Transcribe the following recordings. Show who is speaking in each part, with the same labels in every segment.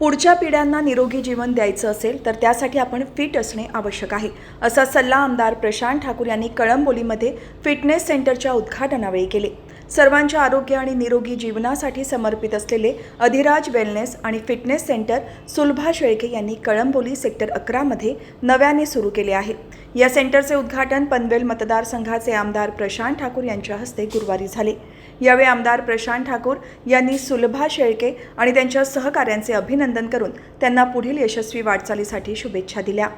Speaker 1: पुढच्या पिढ्यांना निरोगी जीवन द्यायचं असेल तर त्यासाठी आपण फिट असणे आवश्यक आहे. असा सल्ला आमदार प्रशांत ठाकूर यांनी कळंबोलीमध्ये फिटनेस सेंटरच्या उद्घाटनावेळी केले. सर्वांच्या आरोग्य आणि निरोगी जीवनासाठी समर्पित असलेले अधिराज वेलनेस आणि फिटनेस सेंटर सुलभा शेळके यांनी कळंबोली सेक्टर अकरामध्ये नव्याने सुरू केले आहे. या सेंटरचे उद्घाटन पनवेल मतदारसंघाचे आमदार प्रशांत ठाकूर यांच्या हस्ते गुरुवारी झाले. यावेळी आमदार प्रशांत ठाकूर यांनी सुलभा शेळके आणि त्यांच्या सहकाऱ्यांचे अभिनंदन करून त्यांना पुढील यशस्वी वाटचालीसाठी शुभेच्छा दिल्या.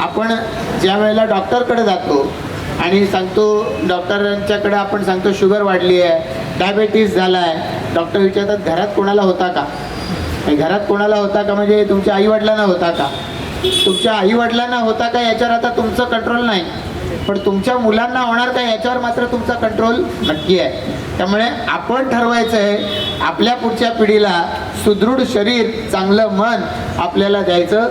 Speaker 2: आपण ज्या वेळेला डॉक्टरकडे जातो आणि सांगतो डॉक्टरांच्याकडे आपण सांगतो शुगर वाढली आहे डायबेटीस झाला आहे डॉक्टर विचारतात घरात कोणाला होता का? आणि घरात कोणाला होता का? म्हणजे तुमच्या आईवडिलांना होता का? तुमच्या आईवडिलांना होता का याच्यावर आता तुमचं कंट्रोल नाही? पण तुमच्या मुलांना होणार का याच्यावर मात्र तुमचा कंट्रोल नक्की आहे. त्यामुळे आपण ठरवायचं आहे आपल्या पुढच्या पिढीला सुदृढ शरीर चांगलं मन आपल्याला द्यायचं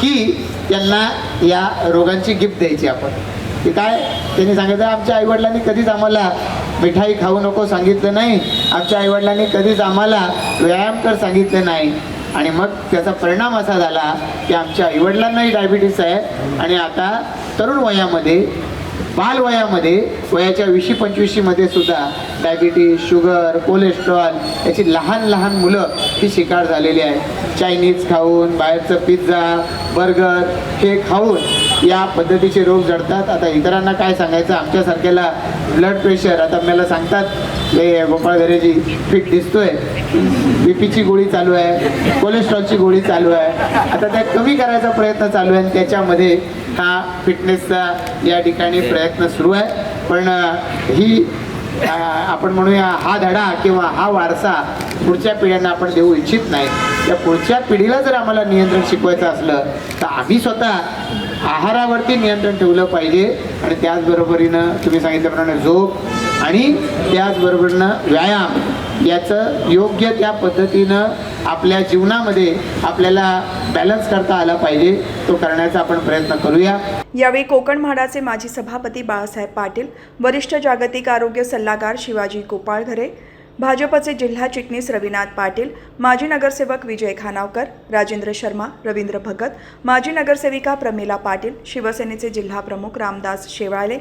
Speaker 2: की त्यांना या रोगांची गिफ्ट द्यायची आपण. की काय? त्यांनी सांगितलं आमच्या आईवडिलांनी कधीच आम्हाला मिठाई खाऊ नको सांगितलं नाही. आमच्या आईवडिलांनी कधीच आम्हाला व्यायाम कर सांगितलं नाही. आणि मग त्याचा परिणाम असा झाला की आमच्या आईवडिलांनाही डायबिटीस आहे आणि आता तरुण वयामध्ये बालवयामध्ये वयाच्या वीशी पंचवीशीमध्ये सुद्धा डायबिटीस शुगर कोलेस्ट्रॉल याची लहान लहान मुलं ही शिकार झालेली आहे चायनीज खाऊन बाहेरचं पिझ्झा बर्गर हे खाऊन या पद्धतीचे रोग जडतात. आता इतरांना काय सांगायचं? आमच्यासारख्याला ब्लड प्रेशर आता मला सांगतात हे गोपाळ घरेजी फिट दिसतोय. बी पीची गोळी चालू आहे कोलेस्ट्रॉलची गोळी चालू आहे. आता त्या कमी करायचा प्रयत्न चालू आहे त्याच्यामध्ये हा फिटनेसचा या ठिकाणी प्रयत्न सुरू आहे. पण ही आपण म्हणूया हा धडा किंवा हा वारसा पुढच्या पिढ्यांना आपण देऊ इच्छित नाही. त्या पुढच्या पिढीला जर आम्हाला नियंत्रण शिकवायचं असलं तर आम्ही स्वतः आहारावरती नियंत्रण ठेवलं पाहिजे. आणि त्याचबरोबरीनं तुम्ही सांगितल्याप्रमाणे झोप आणि त्याचबरोबरनं व्यायाम याचं योग्य त्या पद्धतीनं आपल्या जीवनामध्ये आपल्याला बॅलन्स करता आला पाहिजे तो करण्याचा आपण प्रयत्न करूया.
Speaker 1: यावेळी कोकण म्हाडाचे माजी सभापती बाळासाहेब पाटील वरिष्ठ जागतिक आरोग्य सल्लागार शिवाजी गोपाळघरे भाजपचे जिल्हा चिटणीस रविनाथ पाटील माजी नगरसेवक विजय खानावकर राजेंद्र शर्मा रवींद्र भगत माजी नगरसेविका प्रमिला पाटील शिवसेनेचे जिल्हा प्रमुख रामदास शेवाळे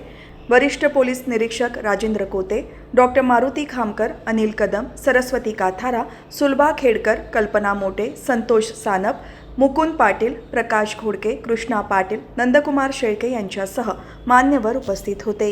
Speaker 1: वरिष्ठ पोलीस निरीक्षक राजेंद्र कोते डॉक्टर मारुती खामकर अनिल कदम सरस्वती काथारा सुलभा खेडकर कल्पना मोटे संतोष सानप मुकुंद पाटील प्रकाश घोडके कृष्णा पाटील नंदकुमार शेळके यांच्यासह मान्यवर उपस्थित होते.